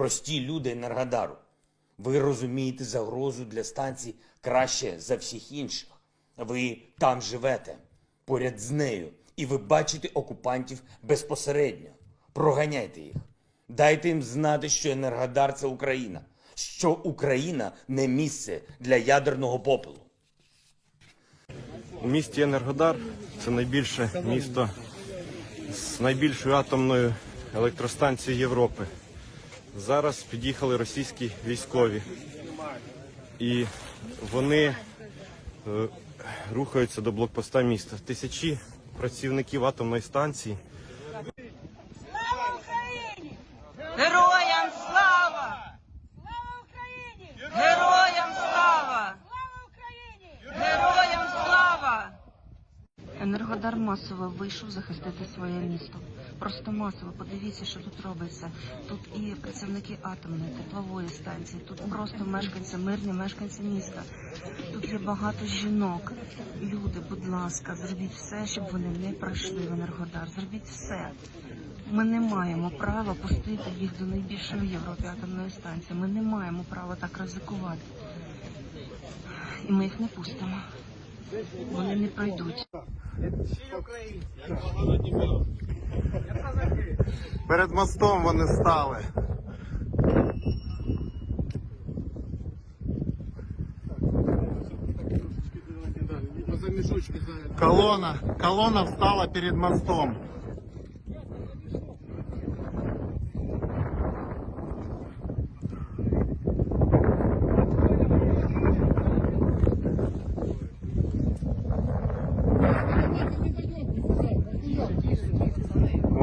прості люди Енергодару. Ви розумієте загрозу для станції краще за всіх інших. Ви там живете, поряд з нею, і ви бачите окупантів безпосередньо. Проганяйте їх. Дайте їм знати, що Енергодар це Україна, що Україна не місце для ядерного попелу. У місті Енергодар це найбільше місто з найбільшою атомною електростанцією Європи. Зараз під'їхали російські військові, і вони е, рухаються до блокпоста міста. Тисячі працівників атомної станції Слава Україні! Героям слава! Слава Україні! Героям слава! Слава Україні! Героям слава! Енергодар масово вийшов захистити своє місто. Просто масово подивіться, що тут робиться. Тут і працівники атомної теплової станції, тут просто мешканці, мирні мешканці міста. Тут є багато жінок. Люди, будь ласка, зробіть все, щоб вони не пройшли в Енергодар. Зробіть все. Ми не маємо права пустити їх до найбільшої в Європі атомної станції. Ми не маємо права так ризикувати. І ми їх не пустимо. Вони не пройдуть. перед мостом вони стали. Колонна, колонна встала перед мостом.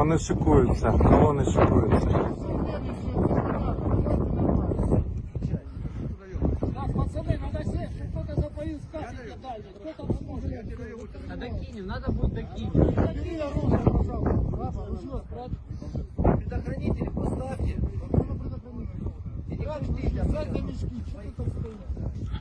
Вони шикуються, колони шикуються. А докинем, надо будет докинем. Предохранители поставьте. Предохранители. И не крутите. Сзади мешки, что ты там?